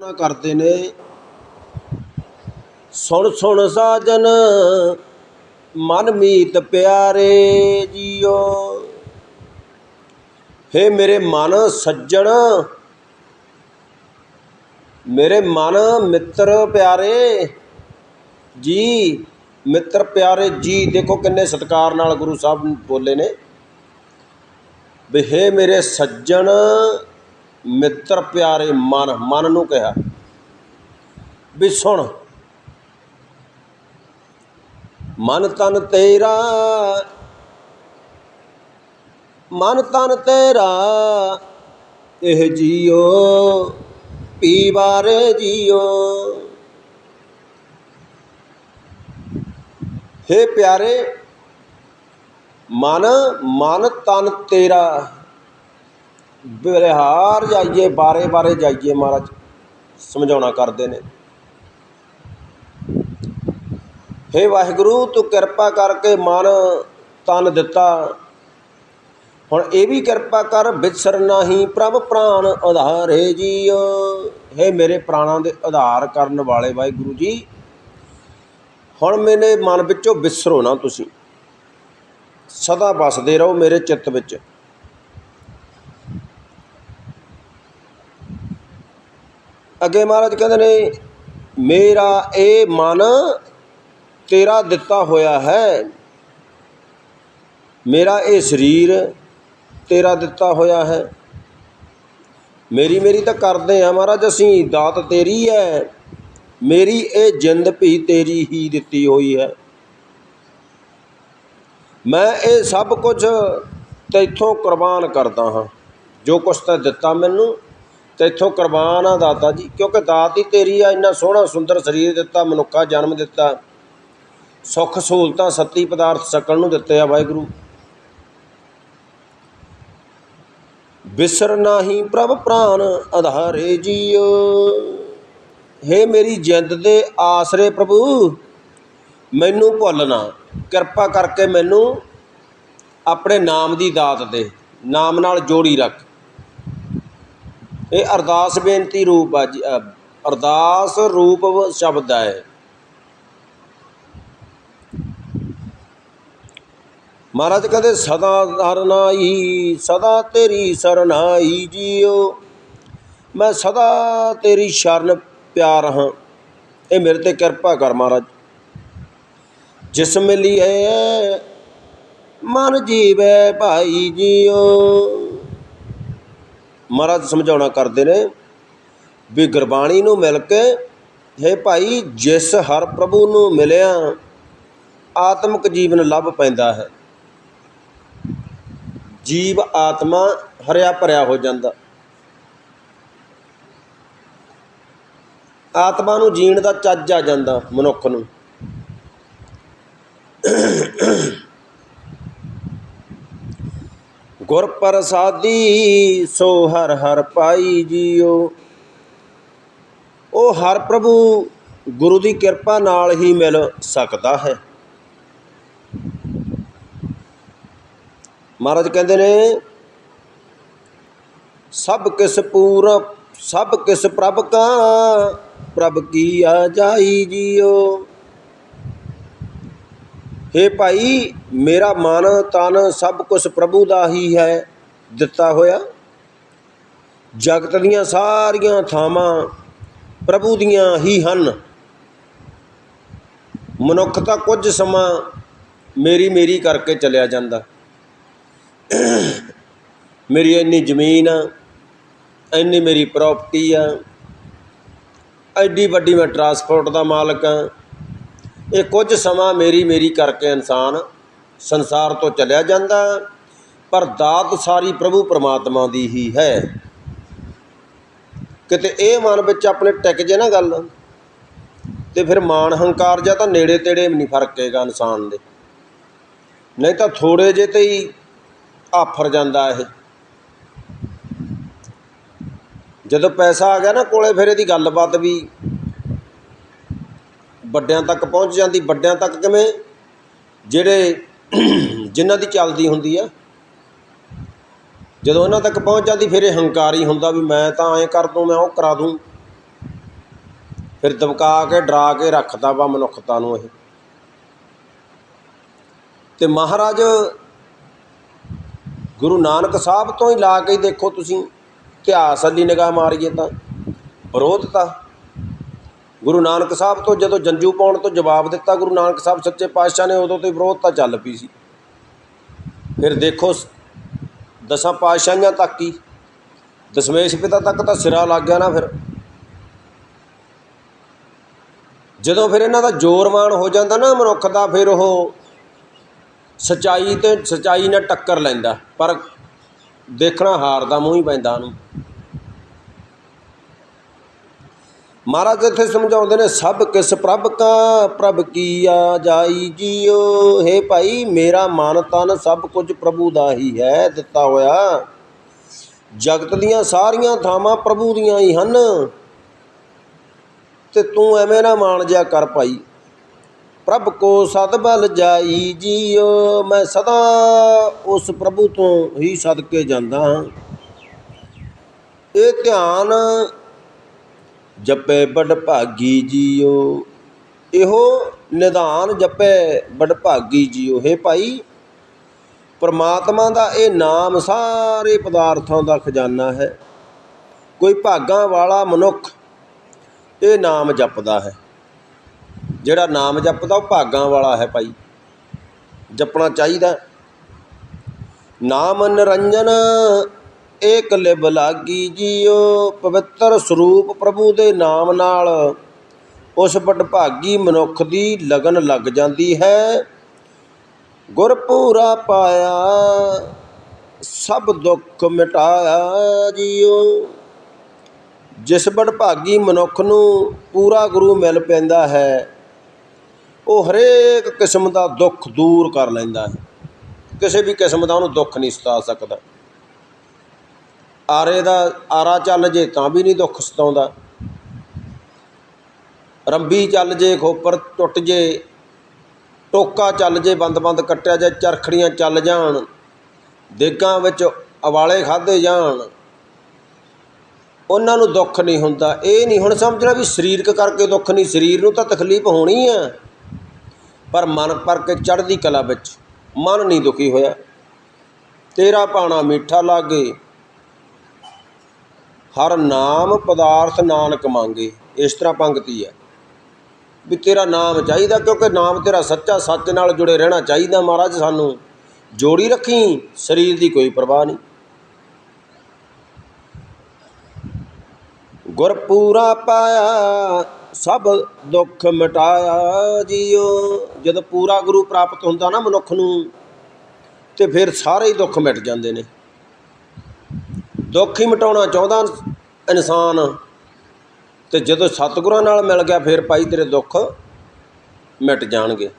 ਨਾ ਕਰਦੇ ਨੇ। ਸੁਣ ਸੁਣ ਸਾਜਨ, ਮਨ ਮੀਤ ਪਿਆਰੇ ਜੀਓ। ਹੇ ਮੇਰੇ ਮਨ ਸੱਜਣ, ਮੇਰੇ ਮਨ ਮਿੱਤਰ ਪਿਆਰੇ। ਜੀ, ਮਿੱਤਰ ਪਿਆਰੇ ਜੀ, ਦੇਖੋ ਕਿੰਨੇ ਸਤਿਕਾਰ ਨਾਲ ਗੁਰੂ ਸਾਹਿਬ ਬੋਲੇ ਨੇ। ਵੀ ਹੇ ਮੇਰੇ ਸੱਜਣ ਮਿੱਤਰ ਪਿਆਰੇ ਮਨ ਮਨ ਨੂੰ ਕਿਹਾ ਵੀ ਸੁਣ। ਮਨ ਤਨ ਤੇਰਾ, ਮਨ ਤਨ ਤੇਰਾ, ਇਹ ਜੀਓ ਪੀ ਬਾਰੇ ਜੀਓ। ਹੇ ਪਿਆਰੇ, ਮਨ ਮਨ ਤਨ ਤੇਰਾ ਬਿਰਹਾਰ ਜਾਈਏ, ਬਾਰੇ ਬਾਰੇ ਜਾਈਏ ਮਹਾਰਾਜ, ਸਮਝਾਉਣਾ ਕਰਦੇ ਨੇ। ਹੇ ਵਾਹਿਗੁਰੂ, ਤੂੰ ਕਿਰਪਾ ਕਰਕੇ ਮਨ ਤਨ ਦਿੱਤਾ। ਹੁਣ ਇਹ ਵੀ ਕਿਰਪਾ ਕਰ ਵਿਸਰ ਨਾਹੀ ਪ੍ਰਭ ਪ੍ਰਾਨ ਆਧਾਰੇ ਜੀਓ। ਹੇ ਮੇਰੇ ਪ੍ਰਾਣਾਂ ਦੇ ਆਧਾਰ ਕਰਨ ਵਾਲੇ ਵਾਹਿਗੁਰੂ ਜੀ, ਹੁਣ ਮੇਰੇ ਮਨ ਵਿੱਚੋਂ ਵਿਸਰੋ ਨਾ ਤੁਸੀਂ। ਸਦਾ ਵਸਦੇ ਰਹੋ ਮੇਰੇ ਚਿੱਤ ਵਿੱਚ। ਅੱਗੇ ਮਹਾਰਾਜ ਕਹਿੰਦੇ ਨੇ, ਮੇਰਾ ਇਹ ਮਨ ਤੇਰਾ ਦਿੱਤਾ ਹੋਇਆ ਹੈ। ਮੇਰਾ ਇਹ ਸਰੀਰ ਤੇਰਾ ਦਿੱਤਾ ਹੋਇਆ ਹੈ। ਮੇਰੀ ਮੇਰੀ ਤਾਂ ਕਰਦੇ ਆ ਮਹਾਰਾਜ, ਅਸੀਂ ਦਾਤ ਤੇਰੀ ਹੈ। ਮੇਰੀ ਇਹ ਜਿੰਦ ਵੀ ਤੇਰੀ ਹੀ ਦਿੱਤੀ ਹੋਈ ਹੈ। ਮੈਂ ਇਹ ਸਭ ਕੁਝ ਤੈਥੋਂ ਕੁਰਬਾਨ ਕਰਦਾ ਹਾਂ। ਜੋ ਕੁਛ ਤਾਂ ਦਿੱਤਾ ਮੈਨੂੰ ਤੈਥੋਂ ਕੁਰਬਾਨ ਆ ਦਾਤਾ ਜੀ, ਕਿਉਂਕਿ ਦਾਤ ਹੀ ਤੇਰੀ ਆ, ਇੰਨਾ ਸੋਹਣਾ ਸੁੰਦਰ ਸਰੀਰ ਦਿੱਤਾ, ਮਨੁੱਖਾ ਜਨਮ ਦਿੱਤਾ। ਸੁੱਖ ਸਹੂਲਤਾਂ ਸੱਤੀ ਪਦਾਰਥ ਸਕਣ ਨੂੰ ਦਿੱਤੇ ਆ ਵਾਹਿਗੁਰੂ। ਬਿਸਰ ਨਾਹੀ ਪ੍ਰਭ ਪ੍ਰਾਨ ਆਧਾਰੇ ਜੀਓ। ਹੇ ਮੇਰੀ ਜਿੰਦ ਦੇ ਆਸਰੇ ਪ੍ਰਭੂ, ਮੈਨੂੰ ਭੁੱਲ ਨਾ। ਕਿਰਪਾ ਕਰਕੇ ਮੈਨੂੰ ਆਪਣੇ ਨਾਮ ਦੀ ਦਾਤ ਦੇ, ਨਾਮ ਨਾਲ ਜੋੜੀ ਰੱਖ। ਇਹ ਅਰਦਾਸ ਬੇਨਤੀ ਰੂਪ ਆ ਜੀ ਅ, ਅਰਦਾਸ ਰੂਪ ਵ- ਸ਼ਬਦ ਹੈ ਮਹਾਰਾਜ ਕਹਿੰਦੇ ਸਦਾ ਹਰਨਾਈ ਸਦਾ ਤੇਰੀ ਸਰਨਾਈ ਜੀਓ। ਮੈਂ ਸਦਾ ਤੇਰੀ ਸ਼ਰਨ ਪਿਆਰ ਹਾਂ। ਇਹ ਮੇਰੇ ਤੇ ਕਿਰਪਾ ਕਰ ਮਹਾਰਾਜ। ਜਿਸ ਮਿਲੀ ਹੈ ਮਨ ਜੀਵੇ ਭਾਈ ਜੀਓ। ਮਹਾਰਾਜ ਸਮਝਾਉਣਾ ਕਰਦੇ ਨੇ ਵੀ ਗੁਰਬਾਣੀ ਨੂੰ ਮਿਲ ਕੇ, ਹੈ ਭਾਈ, ਜਿਸ ਹਰ ਪ੍ਰਭੂ ਨੂੰ ਮਿਲਿਆ, ਆਤਮਿਕ ਜੀਵਨ ਲੱਭ ਪੈਂਦਾ ਹੈ। ਜੀਵ ਆਤਮਾ ਹਰਿਆ ਭਰਿਆ ਹੋ ਜਾਂਦਾ। ਆਤਮਾ ਨੂੰ ਜੀਣ ਦਾ ਚੱਜ ਆ ਜਾਂਦਾ ਮਨੁੱਖ ਨੂੰ। ਗੁਰ ਪ੍ਰਸਾਦੀ ਸੋ ਹਰ ਹਰ ਪਾਈ ਜੀਓ। ਉਹ ਹਰ ਪ੍ਰਭੂ ਗੁਰੂ ਦੀ ਕਿਰਪਾ ਨਾਲ ਹੀ ਮਿਲ ਸਕਦਾ ਹੈ। ਮਹਾਰਾਜ ਕਹਿੰਦੇ ਨੇ, ਸਭ ਕਿਸ ਪੂਰ ਸਭ ਕਿਸ ਪ੍ਰਭ ਕਾ, ਪ੍ਰਭ ਕੀ ਆ ਜਾਈ ਜੀਓ। ਹੇ ਭਾਈ, ਮੇਰਾ ਮਨ ਤਨ ਸਭ ਕੁਝ ਪ੍ਰਭੂ ਦਾ ਹੀ ਹੈ, ਦਿੱਤਾ ਹੋਇਆ। ਜਗਤ ਦੀਆਂ ਸਾਰੀਆਂ ਥਾਵਾਂ ਪ੍ਰਭੂ ਦੀਆਂ ਹੀ ਹਨ। ਮਨੁੱਖ ਤਾਂ ਕੁਝ ਸਮਾਂ ਮੇਰੀ ਮੇਰੀ ਕਰਕੇ ਚਲਿਆ ਜਾਂਦਾ। ਮੇਰੀ ਇੰਨੀ ਜ਼ਮੀਨ ਆ, ਇੰਨੀ ਮੇਰੀ ਪ੍ਰਾਪਰਟੀ ਆ, ਐਡੀ ਵੱਡੀ ਮੈਂ ਟਰਾਂਸਪੋਰਟ ਦਾ ਮਾਲਕ ਆ ਇਹ ਕੁਝ ਸਮਾਂ ਮੇਰੀ ਮੇਰੀ ਕਰਕੇ ਇਨਸਾਨ ਸੰਸਾਰ ਤੋਂ ਚਲਿਆ ਜਾਂਦਾ ਪਰ ਦਾਤ ਸਾਰੀ ਪ੍ਰਭੂ ਪਰਮਾਤਮਾ ਦੀ ਹੀ ਹੈ। ਕਿਤੇ ਇਹ ਮਨ ਵਿੱਚ ਆਪਣੇ ਟਿਕ ਜੇ ਨਾ ਗੱਲ, ਤੇ ਫਿਰ ਮਾਨ ਹੰਕਾਰ ਜਾਂ ਤਾਂ ਨੇੜੇ ਤੇੜੇ ਵੀ ਨਹੀਂ ਫਰਕੇਗਾ ਇਨਸਾਨ ਦੇ। ਨਹੀਂ ਤਾਂ ਥੋੜੇ ਜੇ ਤੇ ਹੀ ਆਫਰ ਜਾਂਦਾ ਇਹ। ਜਦੋਂ ਪੈਸਾ ਆ ਗਿਆ ਨਾ ਕੋਲੇ, ਫਿਰ ਇਹਦੀ ਗੱਲਬਾਤ ਵੀ ਵੱਡਿਆਂ ਤੱਕ ਪਹੁੰਚ ਜਾਂਦੀ, ਵੱਡਿਆਂ ਤੱਕ ਕਿਵੇਂ? ਜਿਹੜੇ ਜਿਨ੍ਹਾਂ ਦੀ ਚੱਲਦੀ ਹੁੰਦੀ ਆ। ਜਦੋਂ ਉਹਨਾਂ ਤੱਕ ਪਹੁੰਚ ਜਾਂਦੀ, ਫਿਰ ਇਹ ਹੰਕਾਰੀ ਹੁੰਦਾ ਵੀ ਮੈਂ ਤਾਂ ਐਂ ਕਰ ਦੂੰ, ਮੈਂ ਉਹ ਕਰਾ ਦੂੰ। ਫਿਰ ਦਬਕਾ ਕੇ, ਡਰਾ ਕੇ ਰੱਖਦਾ ਵਾ ਮਨੁੱਖਤਾ ਨੂੰ ਇਹ। ਤੇ ਮਹਾਰਾਜ ਗੁਰੂ ਨਾਨਕ ਸਾਹਿਬ ਤੋਂ ਹੀ ਲਾ ਕੇ ਦੇਖੋ ਤੁਸੀਂ, ਇਤਿਹਾਸ ਅਲੀ ਨਿਗਾਹ ਮਾਰੀਏ ਤਾਂ ਵਿਰੋਧਤਾ ਗੁਰੂ ਨਾਨਕ ਸਾਹਿਬ ਤੋਂ ਜਦੋਂ ਜੰਜੂ ਪਾਉਣ ਤੋਂ ਜਵਾਬ ਦਿੱਤਾ, ਗੁਰੂ ਨਾਨਕ ਸਾਹਿਬ ਸੱਚੇ ਪਾਤਸ਼ਾਹ ਨੇ ਉਦੋਂ ਤੋਂ ਵਿਰੋਧ ਤਾਂ ਚੱਲ ਪਈ ਸੀ। ਫਿਰ ਦੇਖੋ ਸ- ਦਸਾਂ ਪਾਤਸ਼ਾਹੀਆਂ ਤੱਕ ਹੀ, ਦਸ਼ਮੇਸ਼ ਪਿਤਾ ਤੱਕ ਤਾਂ ਸਿਰਾ ਲੱਗ ਗਿਆ ਨਾ ਫਿਰ। ਜਦੋਂ ਫਿਰ ਇਹਨਾਂ ਦਾ ਜ਼ੋਰਵਾਨ ਹੋ ਜਾਂਦਾ ਨਾ ਮਨੁੱਖ ਦਾ, ਫਿਰ ਉਹ ਸਚਾਈ ਤੇ, ਸਚਾਈ ਨਾਲ ਟੱਕਰ ਲੈਂਦਾ, ਪਰ ਦੇਖਣਾ ਹਾਰ ਦਾ ਮੂੰਹ ਹੀ ਪੈਂਦਾ ਉਹਨੂੰ। ਮਹਾਰਾਜ ਇੱਥੇ ਸਮਝਾਉਂਦੇ ਨੇ, ਸਭ ਕਿਸ ਪ੍ਰਭ ਕਾ, ਪ੍ਰਭ ਕੀਆ ਜਾਈ ਜੀਓ। ਹੈ ਭਾਈ, ਮੇਰਾ ਮਨ ਤਨ ਸਭ ਕੁਝ ਪ੍ਰਭੂ ਦਾ ਹੀ ਹੈ, ਦਿੱਤਾ ਹੋਇਆ। ਜਗਤ ਦੀਆਂ ਸਾਰੀਆਂ ਥਾਵਾਂ ਪ੍ਰਭੂ ਦੀਆਂ ਹੀ ਹਨ। ਤੇ ਤੂੰ ਐਵੇਂ ਨਾ ਮਾਣ ਜਿਆ ਕਰ ਭਾਈ। ਪ੍ਰਭ ਕੋ ਸਦ ਬਲ ਜਾਈ ਜੀਓ, ਮੈਂ ਸਦਾ ਉਸ ਪ੍ਰਭੂ ਤੋਂ ਹੀ ਸਦਕੇ ਜਾਂਦਾ ਹਾਂ। ਇਹ ਧਿਆਨ ਜਪੇ ਬੜ ਭਾਗੀ ਜੀਓ। ਇਹੋ ਨਿਧਾਨ ਜਪੇ ਬੜ ਭਾਗੀ ਜੀਓ। ਹੈ ਭਾਈ, ਪਰਮਾਤਮਾ ਦਾ ਇਹ ਨਾਮ ਸਾਰੇ ਪਦਾਰਥਾਂ ਦਾ ਖਜ਼ਾਨਾ ਹੈ। ਕੋਈ ਭਾਗਾਂ ਵਾਲਾ ਮਨੁੱਖ ਇਹ ਨਾਮ ਜਪਦਾ ਹੈ। ਜਿਹੜਾ ਨਾਮ ਜਪਦਾ ਉਹ ਭਾਗਾਂ ਵਾਲਾ ਹੈ ਭਾਈ। ਜਪਣਾ ਚਾਹੀਦਾ। ਨਾਮ ਨਿਰੰਜਨ ਇਹ ਲਿਵ ਲਾਗੀ ਜੀਓ, ਪਵਿੱਤਰ ਸਰੂਪ ਪ੍ਰਭੂ ਦੇ ਨਾਮ ਨਾਲ। ਉਸ ਵਡਭਾਗੀ ਮਨੁੱਖ ਦੀ ਲਗਨ ਲੱਗ ਜਾਂਦੀ ਹੈ। ਗੁਰ ਪੂਰਾ ਪਾਇਆ, ਸਭ ਦੁੱਖ ਮਿਟਾਇਆ ਜੀਓ। ਜਿਸ ਵਡਭਾਗੀ ਮਨੁੱਖ ਨੂੰ ਪੂਰਾ ਗੁਰੂ ਮਿਲ ਪੈਂਦਾ ਹੈ, ਉਹ ਹਰੇਕ ਕਿਸਮ ਦਾ ਦੁੱਖ ਦੂਰ ਕਰ ਲੈਂਦਾ ਹੈ। ਕਿਸੇ ਵੀ ਕਿਸਮ ਦਾ ਉਹਨੂੰ ਦੁੱਖ ਨਹੀਂ ਸਤਾ ਸਕਦਾ। ਆਰੇ ਦਾ ਆਰਾ ਚੱਲ ਜੇ ਤਾਂ ਵੀ ਨਹੀਂ ਦੁੱਖ ਸਤਾਉਂਦਾ। ਰੰਬੀ ਚੱਲ ਜੇ, ਖੋਪਰ ਟੁੱਟ ਜੇ, ਟੋਕਾ ਚੱਲ ਜੇ ਬੰਦ-ਬੰਦ ਕੱਟਿਆ ਜੇ, ਚਰਖੜੀਆਂ ਚੱਲ ਜਾਣ, ਦੇਗਾਂ ਵਿੱਚ ਅਵਾਲੇ ਖਾਦੇ ਜਾਣ। ਉਹਨਾਂ ਨੂੰ ਦੁੱਖ ਨਹੀਂ ਹੁੰਦਾ। ਇਹ ਨਹੀਂ ਹੁਣ ਸਮਝਣਾ ਵੀ ਸਰੀਰਕ ਕਰਕੇ ਦੁੱਖ ਨਹੀਂ, ਸਰੀਰ ਨੂੰ ਤਾਂ ਤਕਲੀਫ ਹੋਣੀ ਆ। ਪਰ ਮਨ ਪਰ ਕੇ ਚੜ੍ਹਦੀ ਕਲਾ ਵਿੱਚ ਮਨ ਨਹੀਂ ਦੁਖੀ ਹੋਇਆ। ਤੇਰਾ ਪਾਣਾ ਮਿੱਠਾ ਲਾਗੇ ਹਰ ਨਾਮ ਪਦਾਰਥ ਨਾਨਕ ਮੰਗੇ, ਇਸ ਤਰ੍ਹਾਂ ਪੰਗਤੀ ਹੈ। ਵੀ ਤੇਰਾ ਨਾਮ ਚਾਹੀਦਾ ਕਿਉਂਕਿ ਨਾਮ ਤੇਰਾ ਸੱਚਾ ਸੱਚ ਨਾਲ ਜੁੜੇ ਰਹਿਣਾ ਚਾਹੀਦਾ ਮਹਾਰਾਜ ਸਾਨੂੰ। ਜੋੜੀ ਰੱਖੀ, ਸਰੀਰ ਦੀ ਕੋਈ ਪਰਵਾਹ ਨਹੀਂ। ਗੁਰ ਪੂਰਾ ਪਾਇਆ, ਸਭ ਦੁੱਖ ਮਿਟਾਇਆ ਜੀਓ। ਜਦ ਪੂਰਾ ਗੁਰੂ ਪ੍ਰਾਪਤ ਹੁੰਦਾ ਨਾ ਮਨੁੱਖ ਨੂੰ, ਤੇ ਫਿਰ ਸਾਰੇ ਹੀ ਦੁੱਖ ਮਿਟ ਜਾਂਦੇ ਨੇ। ਦੁੱਖ ਹੀ ਮਿਟਾਉਣਾ ਚਾਹੁੰਦਾ ਇਨਸਾਨ। ਤੇ ਜਦੋਂ ਸਤਿਗੁਰਾਂ ਨਾਲ ਮਿਲ ਗਿਆ, ਫਿਰ ਭਾਈ ਤੇਰੇ ਦੁੱਖ ਮਿਟ ਜਾਣਗੇ।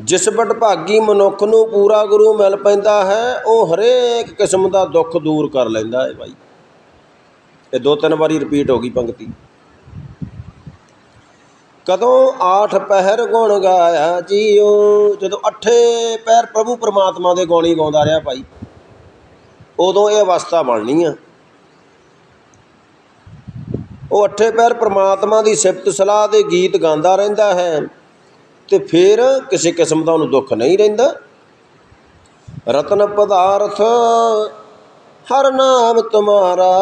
ਜਿਸ ਭਾਗੀ ਮਨੁੱਖ ਨੂੰ ਪੂਰਾ ਗੁਰੂ ਮਿਲ ਪੈਂਦਾ ਹੈ, ਉਹ ਹਰੇਕ ਕਿਸਮ ਦਾ ਦੁੱਖ ਦੂਰ ਕਰ ਲੈਂਦਾ ਹੈ ਭਾਈ। ਇਹ ਦੋ ਤਿੰਨ ਵਾਰੀ ਰਿਪੀਟ ਹੋ ਗਈ ਪੰਕਤੀ। ਕਦੋਂ ਆਠ ਪਹਿਰ ਗੁਣ ਗਾਇਆ ਜੀਓ, ਜਦੋਂ ਅੱਠੇ ਪਹਿਰ ਪ੍ਰਭੂ ਪਰਮਾਤਮਾ ਦੇ ਗਾਣੀ ਗਾਉਂਦਾ ਰਿਹਾ ਭਾਈ। ਉਦੋਂ ਇਹ ਅਵਸਥਾ ਬਣਨੀ ਆ। ਉਹ ਅੱਠੇ ਪੈਰ ਪ੍ਰਮਾਤਮਾ ਦੀ ਸਿਫਤ ਸਲਾਹ ਦੇ ਗੀਤ ਗਾਉਂਦਾ ਰਹਿੰਦਾ ਹੈ ਤੇ ਫਿਰ ਕਿਸੇ ਕਿਸਮ ਦਾ ਉਹਨੂੰ ਦੁੱਖ ਨਹੀਂ ਰਹਿੰਦਾ। ਰਤਨ ਪਦਾਰਥ, ਹਰ ਨਾਮ ਤੁਮਾਰਾ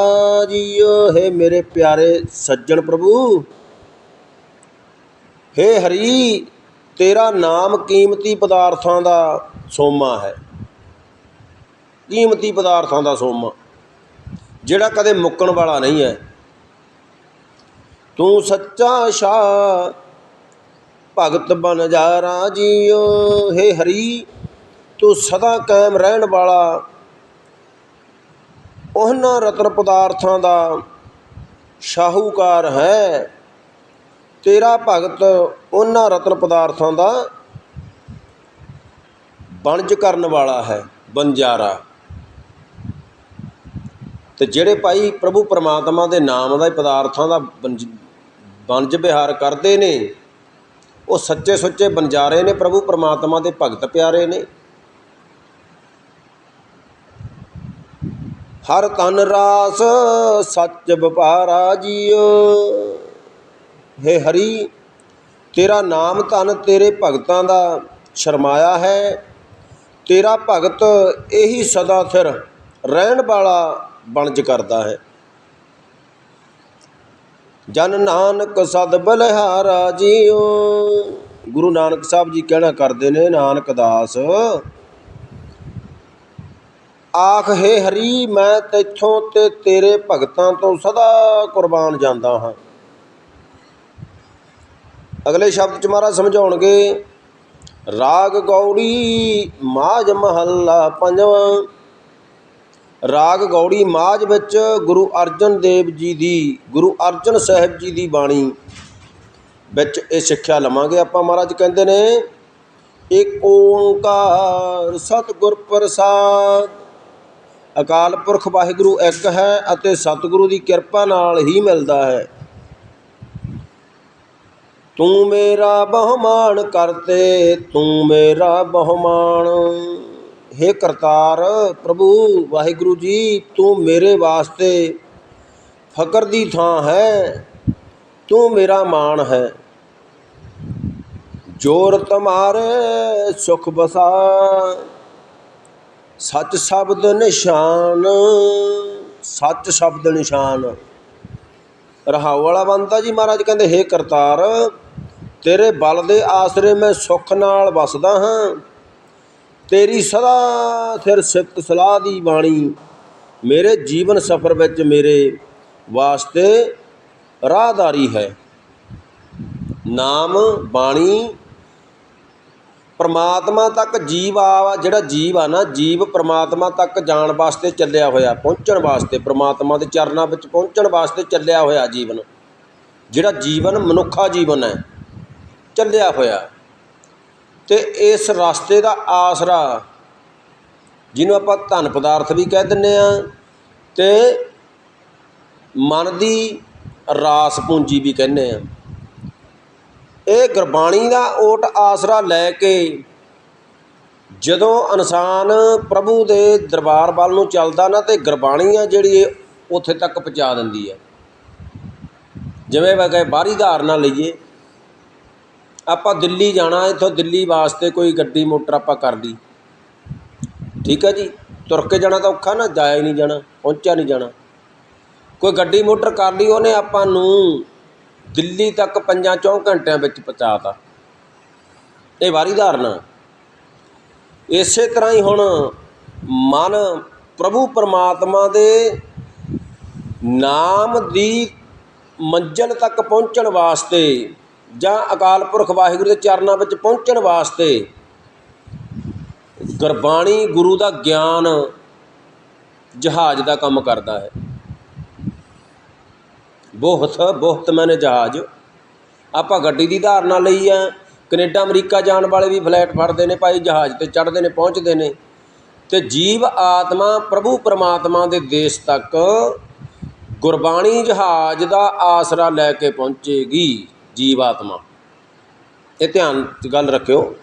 ਜੀਓ, ਹੈ ਮੇਰੇ ਪਿਆਰੇ ਸੱਜਣ ਪ੍ਰਭੂ। ਹੇ ਹਰੀ, ਤੇਰਾ ਨਾਮ ਕੀਮਤੀ ਪਦਾਰਥਾਂ ਦਾ ਸੋਮਾ ਹੈ। ਕੀਮਤੀ ਪਦਾਰਥਾਂ ਦਾ ਸੋਮਾ। ਜਿਹੜਾ ਕਦੇ ਮੁੱਕਣ ਵਾਲਾ ਨਹੀਂ ਹੈ। ਤੂੰ ਸੱਚਾ ਸ਼ਾ ਭਗਤ ਬਨ ਜਾ ਜੀਓ ਹੇ ਹਰੀ, ਤੂੰ ਸਦਾ ਕਾਇਮ ਰਹਿਣ ਵਾਲਾ। ਉਹਨਾਂ ਰਤਨ ਪਦਾਰਥਾਂ ਦਾ ਸ਼ਾਹੂਕਾਰ ਹੈ। ਤੇਰਾ ਭਗਤ ਉਹਨਾਂ ਰਤਨ ਪਦਾਰਥਾਂ ਦਾ ਬਣਜ ਕਰਨ ਵਾਲਾ ਹੈ। ਬੰਜਾਰਾ। ਅਤੇ ਜਿਹੜੇ ਭਾਈ ਪ੍ਰਭੂ ਪਰਮਾਤਮਾ ਦੇ ਨਾਮ ਦਾ ਪਦਾਰਥਾਂ ਦਾ ਬੰਜ ਵਣਜ ਵਿਹਾਰ ਕਰਦੇ ਨੇ, ਉਹ ਸੱਚੇ ਸੁੱਚੇ ਬੰਜਾਰੇ ਨੇ, ਪ੍ਰਭੂ ਪਰਮਾਤਮਾ ਦੇ ਭਗਤ ਪਿਆਰੇ ਨੇ। ਹਰ ਤਨ ਰਾਸ ਸੱਚ ਵਪਾਰਾ ਜੀਓ। ਹੈ ਹਰੀ, ਤੇਰਾ ਨਾਮ ਧਨ ਤੇਰੇ ਭਗਤਾਂ ਦਾ ਸ਼ਰਮਾਇਆ ਹੈ। ਤੇਰਾ ਭਗਤ ਇਹੀ ਸਦਾ ਸਿਰ ਰਹਿਣ ਵਾਲਾ ਬਣਜ ਕਰਦਾ ਹੈ। ਜਨ ਨਾਨਕ ਸਦ ਬਲਿਹਾਰਾ ਜੀਓ ਗੁਰੂ ਨਾਨਕ ਸਾਹਿਬ ਜੀ ਕਹਿਣਾ ਕਰਦੇ ਨੇ, ਨਾਨਕ ਦਾਸ, ਆਖ ਹੈ ਹਰੀ, ਮੈਂ ਤੇਥੋਂ ਤੇ ਤੇਰੇ ਭਗਤਾਂ ਤੋਂ ਸਦਾ ਕੁਰਬਾਨ ਜਾਂਦਾ ਹਾਂ। ਅਗਲੇ ਸ਼ਬਦ ਚ ਮਹਾਰਾਜ ਸਮਝਾਉਣਗੇ, ਰਾਗ ਗੌੜੀ ਮਾਜ ਮਹੱਲਾ ਪੰਜਵਾਂ। ਰਾਗ ਗੌੜੀ ਮਾਝ ਵਿੱਚ ਗੁਰੂ ਅਰਜਨ ਦੇਵ ਜੀ ਦੀ, ਗੁਰੂ ਅਰਜਨ ਸਾਹਿਬ ਜੀ ਦੀ ਬਾਣੀ ਵਿੱਚ ਇਹ ਸਿੱਖਿਆ ਲਵਾਂਗੇ ਆਪਾਂ ਮਹਾਰਾਜ ਕਹਿੰਦੇ ਨੇ, ਇੱਕ ਓੰਕਾਰ ਸਤਿਗੁਰ ਪ੍ਰਸਾਦ। ਅਕਾਲ ਪੁਰਖ ਵਾਹਿਗੁਰੂ ਇੱਕ ਹੈ ਅਤੇ ਸਤਿਗੁਰੂ ਦੀ ਕਿਰਪਾ ਨਾਲ ਹੀ ਮਿਲਦਾ ਹੈ। ਤੂੰ ਮੇਰਾ ਬਹੁਮਾਨ ਕਰਤੇ, ਤੂੰ ਮੇਰਾ ਬਹੁਮਾਨ। हे ਕਰਤਾਰ ਪ੍ਰਭੂ, ਵਾਹਿਗੁਰੂ ਜੀ, ਤੂੰ ਮੇਰੇ ਵਾਸਤੇ ਫਕਰ ਦੀ ਥਾਂ ਹੈ, ਤੂੰ ਮੇਰਾ ਮਾਣ ਹੈ। ਜੋਰ ਤੁਮਾਰੇ, ਸੁਖ ਬਸਾ, ਸੱਚ ਸ਼ਬਦ ਨਿਸ਼ਾਨ, ਸੱਚ ਸ਼ਬਦ ਨਿਸ਼ਾਨ। ਰਹਾਉ ਵਾਲਾ ਬੰਦਾ ਜੀ ਮਹਾਰਾਜ ਕਹਿੰਦੇ, ਹੇ ਕਰਤਾਰ, ਤੇਰੇ ਬਲ ਦੇ ਆਸਰੇ ਮੈਂ ਸੁੱਖ ਨਾਲ ਵਸਦਾ ਹਾਂ। ਤੇਰੀ ਸਦਾ ਸਿਰ ਸਿਫਤ ਸਲਾਹ ਦੀ ਬਾਣੀ। ਮੇਰੇ ਜੀਵਨ ਸਫਰ ਵਿੱਚ ਮੇਰੇ ਵਾਸਤੇ ਰਾਹਦਾਰੀ ਹੈ। ਨਾਮ, ਬਾਣੀ, ਪਰਮਾਤਮਾ ਤੱਕ ਜੀਵ ਆ ਜਿਹੜਾ ਜੀਵ ਆ ਨਾ, ਜੀਵ ਪਰਮਾਤਮਾ ਤੱਕ ਜਾਣ ਵਾਸਤੇ ਚੱਲਿਆ ਹੋਇਆ, ਪਹੁੰਚਣ ਵਾਸਤੇ, ਪਰਮਾਤਮਾ ਦੇ ਚਰਨਾਂ ਵਿੱਚ ਪਹੁੰਚਣ ਵਾਸਤੇ ਚੱਲਿਆ ਹੋਇਆ ਜੀਵਨ, ਜਿਹੜਾ ਜੀਵਨ, ਮਨੁੱਖਾ ਜੀਵਨ ਹੈ, ਚੱਲਿਆ ਹੋਇਆ। ਤੇ ਇਸ ਰਸਤੇ ਦਾ ਆਸਰਾ ਜਿਹਨੂੰ ਆਪਾਂ ਧਨ ਪਦਾਰਥ ਵੀ ਕਹਿ ਦਿੰਦੇ ਆ ਤੇ ਮਨ ਦੀ ਰਾਸ ਪੂੰਜੀ ਵੀ ਕਹਿੰਦੇ ਆ ਇਹ ਗੁਰਬਾਣੀ ਦਾ ਓਟ ਆਸਰਾ ਲੈ ਕੇ ਜਦੋਂ ਇਨਸਾਨ ਪ੍ਰਭੂ ਦੇ ਦਰਬਾਰ ਵੱਲ ਨੂੰ ਚੱਲਦਾ ਨਾ ਤੇ ਗੁਰਬਾਣੀ ਆ ਜਿਹੜੀ ਉੱਥੇ ਤੱਕ ਪਹੁੰਚਾ ਦਿੰਦੀ ਹੈ। ਜਿਵੇਂ ਵਗੇ ਬਾਹਰੀ ਧਾਰਨਾ ਲਈਏ ਆਪਾਂ ਦਿੱਲੀ ਜਾਣਾ, ਇੱਥੋਂ ਦਿੱਲੀ ਵਾਸਤੇ ਕੋਈ ਗੱਡੀ, ਮੋਟਰ ਆਪਾਂ ਕਰ ਲਈ। ਠੀਕ ਹੈ ਜੀ? ਤੁਰ ਕੇ ਜਾਣਾ ਤਾਂ ਔਖਾ ਨਾ, ਜਾਇਆ ਹੀ ਨਹੀਂ ਜਾਣਾ, ਪਹੁੰਚਿਆ ਨਹੀਂ ਜਾਣਾ। ਕੋਈ ਗੱਡੀ, ਮੋਟਰ ਕਰ ਲਈ, ਉਹਨੇ ਆਪਾਂ ਨੂੰ ਦਿੱਲੀ ਤੱਕ ਪੰਜਾਂ ਚੌਂ ਘੰਟਿਆਂ ਵਿੱਚ ਪਹੁੰਚਾਤਾ। ਇਹ ਵਾਰੀ ਧਾਰਨਾ। ਇਸੇ ਤਰ੍ਹਾਂ ਹੀ ਹੁਣ ਮਨ ਪ੍ਰਭੂ ਪਰਮਾਤਮਾ ਦੇ ਨਾਮ ਦੀ ਮੰਜ਼ਲ ਤੱਕ ਪਹੁੰਚਣ ਵਾਸਤੇ ਜਾਂ ਅਕਾਲ ਪੁਰਖ ਵਾਹਿਗੁਰੂ ਦੇ ਚਰਨਾਂ ਵਿੱਚ ਪਹੁੰਚਣ ਵਾਸਤੇ ਗੁਰਬਾਣੀ ਗੁਰੂ ਦਾ ਗਿਆਨ ਜਹਾਜ਼ ਦਾ ਕੰਮ ਕਰਦਾ ਹੈ। ਬਹੁਤ ਬਹੁਤ ਮੈਨੇ ਜਹਾਜ਼। ਆਪਾਂ ਗੱਡੀ ਦੀ ਧਾਰਨਾ ਲਈ ਆ, ਕੈਨੇਡਾ, ਅਮਰੀਕਾ ਜਾਣ ਵਾਲੇ ਵੀ ਫਲੈਟ ਫੜਦੇ ਨੇ, ਭਾਈ ਜਹਾਜ਼ ਤੇ ਚੜ੍ਹਦੇ ਨੇ, ਪਹੁੰਚਦੇ ਨੇ। ਤੇ ਜੀਵ ਆਤਮਾ ਪ੍ਰਭੂ ਪਰਮਾਤਮਾ ਦੇ ਦੇਸ਼ ਤੱਕ ਗੁਰਬਾਣੀ ਜਹਾਜ਼ ਦਾ ਆਸਰਾ ਲੈ ਕੇ ਪਹੁੰਚੇਗੀ। ਜੀਵਾਤਮਾ। ਇਹ ਧਿਆਨ 'ਚ ਗੱਲ ਰੱਖਿਓ।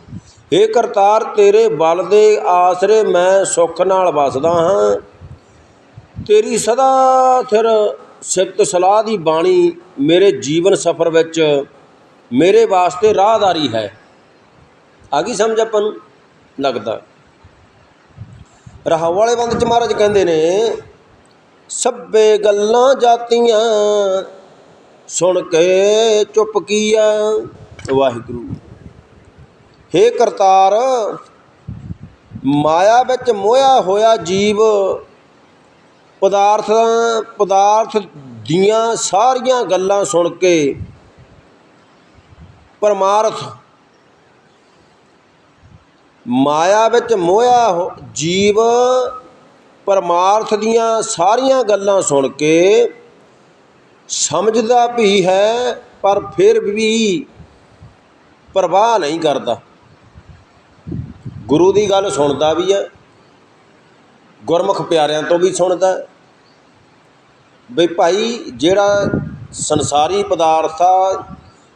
ਏ ਕਰਤਾਰ, ਤੇਰੇ ਬਲ ਦੇ ਆਸਰੇ ਮੈਂ ਸੁੱਖ ਨਾਲ ਵਸਦਾ ਹਾਂ। ਤੇਰੀ ਸਦਾ ਸਿਰ ਸਿਫਤ ਸਲਾਹ ਦੀ ਬਾਣੀ ਮੇਰੇ ਜੀਵਨ ਸਫਰ ਵਿੱਚ ਮੇਰੇ ਵਾਸਤੇ ਰਾਹਦਾਰੀ ਹੈ। ਆ ਗਈ ਸਮਝ ਆਪਾਂ ਨੂੰ? ਲੱਗਦਾ ਰਹਾਉ ਵਾਲੇ ਬੰਦ ਚ ਮਹਾਰਾਜ ਕਹਿੰਦੇ ਨੇ, ਸਭੇ ਗੱਲਾਂ ਜਾਤੀਆਂ ਸੁਣ ਕੇ ਚੁੱਪ ਕੀਆ? ਵਾਹਿਗੁਰੂ। ਹੇ ਕਰਤਾਰ, ਮਾਇਆ ਵਿੱਚ ਮੋਇਆ ਹੋਇਆ ਜੀਵ, ਪਦਾਰਥਾਂ, ਪਦਾਰਥ ਦੀਆਂ ਸਾਰੀਆਂ ਗੱਲਾਂ ਸੁਣ ਕੇ ਪਰਮਾਰਥ ਮਾਇਆ ਵਿੱਚ ਮੋਇਆ ਹੋ- ਜੀਵ ਪਰਮਾਰਥ ਦੀਆਂ ਸਾਰੀਆਂ ਗੱਲਾਂ ਸੁਣ ਕੇ ਸਮਝਦਾ ਵੀ ਹੈ, ਪਰ ਫਿਰ ਵੀ ਪਰਵਾਹ ਨਹੀਂ ਕਰਦਾ। ਗੁਰੂ ਦੀ ਗੱਲ ਸੁਣਦਾ ਵੀ ਹੈ, ਗੁਰਮੁਖ ਪਿਆਰਿਆਂ ਤੋਂ ਵੀ ਸੁਣਦਾ ਵੀ ਭਾਈ, ਜਿਹੜਾ ਸੰਸਾਰੀ ਪਦਾਰਥ ਆ,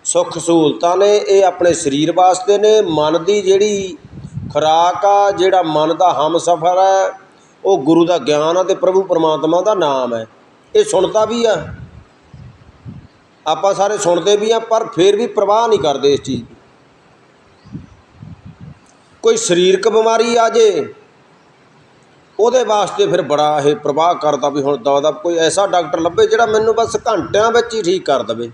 ਸੁੱਖ ਸਹੂਲਤਾਂ ਨੇ, ਇਹ ਆਪਣੇ ਸਰੀਰ ਵਾਸਤੇ ਨੇ। ਮਨ ਦੀ ਜਿਹੜੀ ਖੁਰਾਕ ਆ, ਜਿਹੜਾ ਮਨ ਦਾ ਹਮਸਫਰ ਹੈ, ਉਹ ਗੁਰੂ ਦਾ ਗਿਆਨ ਆ ਤੇ ਪ੍ਰਭੂ ਪਰਮਾਤਮਾ ਦਾ ਨਾਮ ਹੈ। ਇਹ ਸੁਣਦਾ ਵੀ ਆ ਆਪਾਂ ਸਾਰੇ ਸੁਣਦੇ ਵੀ ਆ, ਪਰ ਫਿਰ ਵੀ ਪ੍ਰਵਾਹ ਨਹੀਂ ਕਰਦੇ ਇਸ ਚੀਜ਼ ਦੀ। ਕੋਈ ਸਰੀਰਕ ਬਿਮਾਰੀ ਆ ਜੇ, ਉਹਦੇ ਵਾਸਤੇ ਫਿਰ ਬੜਾ ਇਹ ਪ੍ਰਵਾਹ ਕਰਦਾ ਵੀ ਹੁਣ ਦਵਾ ਕੋਈ ਐਸਾ ਡਾਕਟਰ ਲੱਭੇ ਜਿਹੜਾ ਮੈਨੂੰ ਬਸ ਘੰਟਿਆਂ ਵਿੱਚ ਹੀ ਠੀਕ ਕਰ ਦੇਵੇ।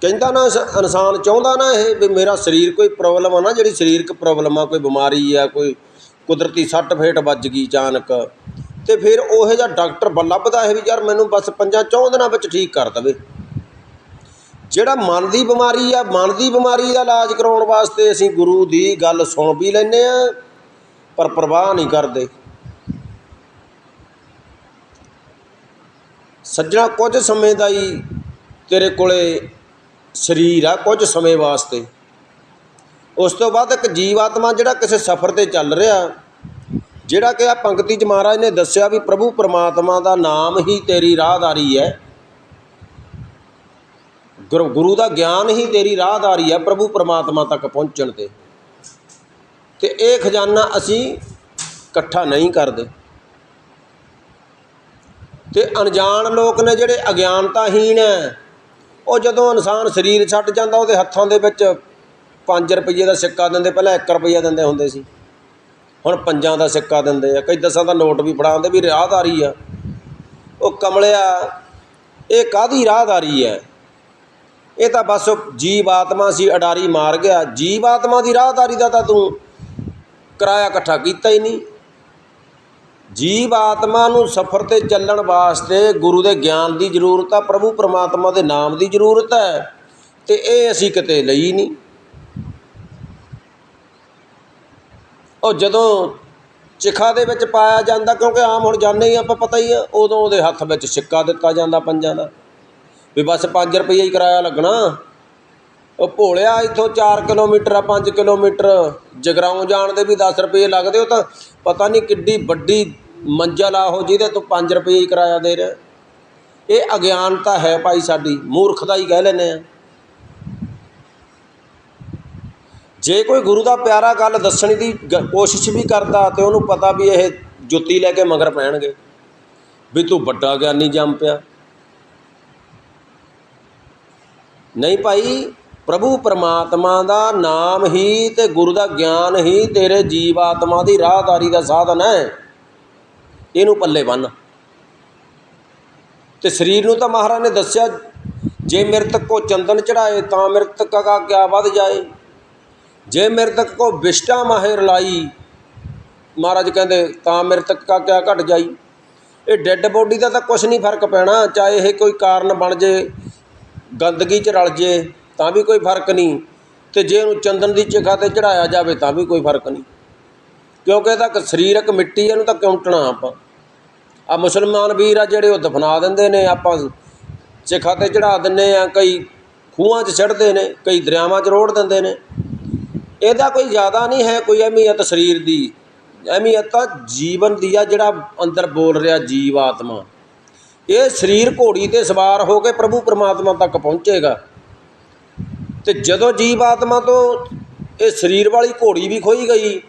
ਕਹਿੰਦਾ ਨਾ ਇਨਸਾਨ ਚਾਹੁੰਦਾ ਨਾ ਇਹ ਵੀ ਮੇਰਾ ਸਰੀਰ ਕੋਈ ਪ੍ਰੋਬਲਮ ਆ ਨਾ, ਜਿਹੜੀ ਸਰੀਰਕ ਪ੍ਰੋਬਲਮ ਆ, ਕੋਈ ਬਿਮਾਰੀ ਆ, ਕੋਈ ਕੁਦਰਤੀ ਸੱਟ ਫੇਟ ਵੱਜ ਗਈ ਅਚਾਨਕ। ਅਤੇ ਫਿਰ ਉਹੋ ਜਿਹਾ ਡਾਕਟਰ ਬ- ਲੱਭਦਾ ਹੈ ਵੀ ਯਾਰ ਮੈਨੂੰ ਬਸ ਪੰਜਾਂ ਚੌਂ ਦਿਨਾਂ ਵਿੱਚ ਠੀਕ ਕਰ ਦੇਵੇ। ਜਿਹੜਾ ਮਨ ਦੀ ਬਿਮਾਰੀ ਆ, ਮਨ ਦੀ ਬਿਮਾਰੀ ਦਾ ਇਲਾਜ ਕਰਾਉਣ ਵਾਸਤੇ ਅਸੀਂ ਗੁਰੂ ਦੀ ਗੱਲ ਸੁਣ ਵੀ ਲੈਂਦੇ ਆ, ਪਰ ਪ੍ਰਵਾਹ ਨਹੀਂ ਕਰਦੇ। ਸੱਜਣਾ ਕੁਝ ਸਮੇਂ ਦਾ ਹੀ ਤੇਰੇ ਕੋਲੇ ਸਰੀਰ ਆ ਕੁਝ ਸਮੇਂ ਵਾਸਤੇ। ਉਸ ਤੋਂ ਬਾਅਦ ਇੱਕ ਜੀਵਾਤਮਾ ਜਿਹੜਾ ਕਿਸੇ ਸਫ਼ਰ ਤੇ ਚੱਲ ਰਿਹਾ ਜਿਹੜਾ ਕਿ ਆ ਪੰਕਤੀ ਚ ਮਹਾਰਾਜ ਨੇ ਦੱਸਿਆ ਵੀ ਪ੍ਰਭੂ ਪਰਮਾਤਮਾ ਦਾ ਨਾਮ ਹੀ ਤੇਰੀ ਰਾਹਦਾਰੀ ਹੈ। ਗੁਰੂ ਗੁਰੂ ਦਾ ਗਿਆਨ ਹੀ ਤੇਰੀ ਰਾਹਦਾਰੀ ਹੈ ਪ੍ਰਭੂ ਪਰਮਾਤਮਾ ਤੱਕ ਪਹੁੰਚਣ ਤੇ। ਤੇ ਇਹ ਖਜ਼ਾਨਾ ਅਸੀਂ ਇਕੱਠਾ ਨਹੀਂ ਕਰਦੇ। ਤੇ ਅਣਜਾਣ ਲੋਕ ਨੇ ਜਿਹੜੇ ਅਗਿਆਨਤਾਹੀਣ ਹੈ, ਉਹ ਜਦੋਂ ਇਨਸਾਨ ਸਰੀਰ ਛੱਡ ਜਾਂਦਾ, ਉਹਦੇ ਹੱਥਾਂ ਦੇ ਵਿੱਚ 5 ਰੁਪਏ ਦਾ ਸਿੱਕਾ ਦਿੰਦੇ, ਪਹਿਲਾਂ 1 ਰੁਪਈਆ ਦਿੰਦੇ ਹੁੰਦੇ ਸੀ। ਹੁਣ ਪੰਜਾਂ ਦਾ ਸਿੱਕਾ ਦਿੰਦੇ ਆ, ਕਈ ਦਸਾਂ ਦਾ ਨੋਟ ਵੀ ਫੜਾਉਂਦੇ ਵੀ ਰਾਹਦਾਰੀ ਆ। ਉਹ ਕਮਲਿਆ, ਇਹ ਕਾਦੀ ਰਾਹਦਾਰੀ ਹੈ ਇਹ ਤਾਂ ਬਸ ਉਹ ਜੀਵ ਆਤਮਾ ਸੀ, ਅਡਾਰੀ ਮਾਰ ਗਿਆ। ਜੀਵ ਆਤਮਾ ਦੀ ਰਾਹਦਾਰੀ ਦਾ ਤਾਂ ਤੂੰ ਕਿਰਾਇਆ ਇਕੱਠਾ ਕੀਤਾ ਹੀ ਨਹੀਂ। ਜੀਵ ਆਤਮਾ ਨੂੰ ਸਫ਼ਰ ਤੇ ਚੱਲਣ ਵਾਸਤੇ ਗੁਰੂ ਦੇ ਗਿਆਨ ਦੀ ਜ਼ਰੂਰਤ ਆ, ਪ੍ਰਭੂ ਪਰਮਾਤਮਾ ਦੇ ਨਾਮ ਦੀ ਜ਼ਰੂਰਤ ਹੈ। ਤੇ ਇਹ ਅਸੀਂ ਕਿਤੇ ਲਈ ਨਹੀਂ। ਉਹ ਜਦੋਂ ਚਿਖਾ ਦੇ ਵਿੱਚ ਪਾਇਆ ਜਾਂਦਾ, ਕਿਉਂਕਿ ਆਮ ਹੁਣ ਜਾਣੇ ਹੀ ਆਪਾਂ ਪਤਾ ਹੀ ਆ, ਉਦੋਂ ਉਹਦੇ ਹੱਥ ਵਿੱਚ ਸਿੱਕਾ ਦਿੱਤਾ ਜਾਂਦਾ ਪੰਜਾਂ ਦਾ। ਵੀ ਬਸ 5 ਰੁਪਏ ਹੀ ਕਿਰਾਇਆ ਲੱਗਣਾ। ਉਹ ਭੋਲਿਆ ਇੱਥੋਂ 4 ਕਿਲੋਮੀਟਰ ਆ 5 ਕਿਲੋਮੀਟਰ। ਜਗਰਾਉਂ ਜਾਣ ਦੇ ਵੀ 10 ਰੁਪਏ ਲੱਗਦੇ, ਉਹ ਤਾਂ ਪਤਾ ਨਹੀਂ ਕਿੱਡੀ ਵੱਡੀ ਮੰਜ਼ਲ ਆ ਉਹ, ਜਿਹਦੇ ਤੋਂ 5 ਰੁਪਏ ਹੀ ਕਿਰਾਇਆ ਦੇ ਰਿਹਾ। ਇਹ ਅਗਿਆਨਤਾ ਹੈ ਭਾਈ ਸਾਡੀ, ਮੂਰਖਤਾ ਹੀ ਕਹਿ ਲੈਨੇ ਆ। ਜੇ ਕੋਈ ਗੁਰੂ ਦਾ ਪਿਆਰਾ ਗੱਲ ਦੱਸਣ ਦੀ ਗ- ਕੋਸ਼ਿਸ਼ ਵੀ ਕਰਦਾ ਤੇ ਉਹਨੂੰ ਪਤਾ ਵੀ ਇਹ ਜੁੱਤੀ ਲੈ ਕੇ ਮਗਰ ਪੈਣਗੇ। ਵੀ ਤੂੰ ਵੱਡਾ ਗਿਆਨੀ ਜੰਮ ਪਿਆ। ਨਹੀਂ ਭਾਈ, ਪ੍ਰਭੂ ਪਰਮਾਤਮਾ ਦਾ ਨਾਮ ਹੀ ਤੇ ਗੁਰੂ ਦਾ ਗਿਆਨ ਹੀ ਤੇਰੇ ਜੀਵ ਆਤਮਾ ਦੀ ਰਾਹਦਾਰੀ ਦਾ ਸਾਧਨ ਹੈ। ਇਹਨੂੰ ਪੱਲੇ ਬੰਨ। ਤੇ ਸਰੀਰ ਨੂੰ ਤਾਂ ਮਹਾਰਾਜ ਨੇ ਦੱਸਿਆ, ਜੇ ਮਿਰਤਕ ਕੋ ਚੰਦਨ ਚੜਾਏ ਤਾਂ ਮਿਰਤਕ ਕਾ ਕਿਆ ਵੱਧ ਜਾਏ। ਜੇ ਮਿਰਤਕ ਕੋ ਵਿਸ਼ਟਾ ਮਾਹਿਰ ਲਾਈ ਮਹਾਰਾਜ ਕਹਿੰਦੇ ਤਾਂ ਮਿਰਤਕ ਕਾ ਕਿਆ ਘਟ ਜਾਈ? ਇਹ ਡੈੱਡ ਬੋਡੀ ਦਾ ਤਾਂ ਕੁਝ ਨਹੀਂ ਫ਼ਰਕ ਪੈਣਾ ਚਾਹੇ ਇਹ ਕੋਈ ਕਾਰਨ ਬਣ ਜੇ ਗੰਦਗੀ 'ਚ ਰਲ ਜੇ ਤਾਂ ਵੀ ਕੋਈ ਫ਼ਰਕ ਨਹੀਂ। ਤੇ ਜੇ ਉਹਨੂੰ ਚੰਦਨ ਦੀ ਚਿਖਾ ਤੇ ਚੜਾਇਆ ਜਾਵੇ ਤਾਂ ਵੀ ਕੋਈ ਫ਼ਰਕ ਨਹੀਂ। ਕਿਉਂਕਿ ਇਹਦਾ ਇੱਕ ਸਰੀਰਕ ਮਿੱਟੀ ਹੈ, ਇਹਨੂੰ ਤਾਂ ਕਿਉਂਟਣਾ ਆਪਾਂ? ਆ ਮੁਸਲਮਾਨ ਵੀਰ ਆ ਜਿਹੜੇ ਉਹ ਦਫਨਾ ਦਿੰਦੇ ਨੇ ਆਪਾਂ ਚਿਖਾ ਤੇ ਚੜਾ ਦਿੰਨੇ ਆ ਕਈ ਖੂਹਾਂ 'ਚ ਛੱਡਦੇ ਨੇ ਕਈ ਦਰਿਆਵਾਂ 'ਚ ਰੋੜ ਦਿੰਦੇ ਨੇ। ਇਹਦਾ ਕੋਈ ਜ਼ਿਆਦਾ ਨਹੀਂ ਹੈ ਕੋਈ ਅਹਿਮੀਅਤ ਸਰੀਰ ਦੀ। ਅਹਿਮੀਅਤ ਤਾਂ ਜੀਵਨ ਦੀ ਆ ਜਿਹੜਾ ਅੰਦਰ ਬੋਲ ਰਿਹਾ ਜੀਵ ਆਤਮਾ। ਇਹ ਸਰੀਰ ਘੋੜੀ ਤੇ ਸਵਾਰ ਹੋ ਕੇ ਪ੍ਰਭੂ ਪਰਮਾਤਮਾ ਤੱਕ ਪਹੁੰਚੇਗਾ। ਤੇ ਜਦੋਂ ਜੀਵ ਆਤਮਾ ਤੋਂ ਇਹ ਸਰੀਰ ਵਾਲੀ ਘੋੜੀ ਵੀ ਖੋਈ ਗਈ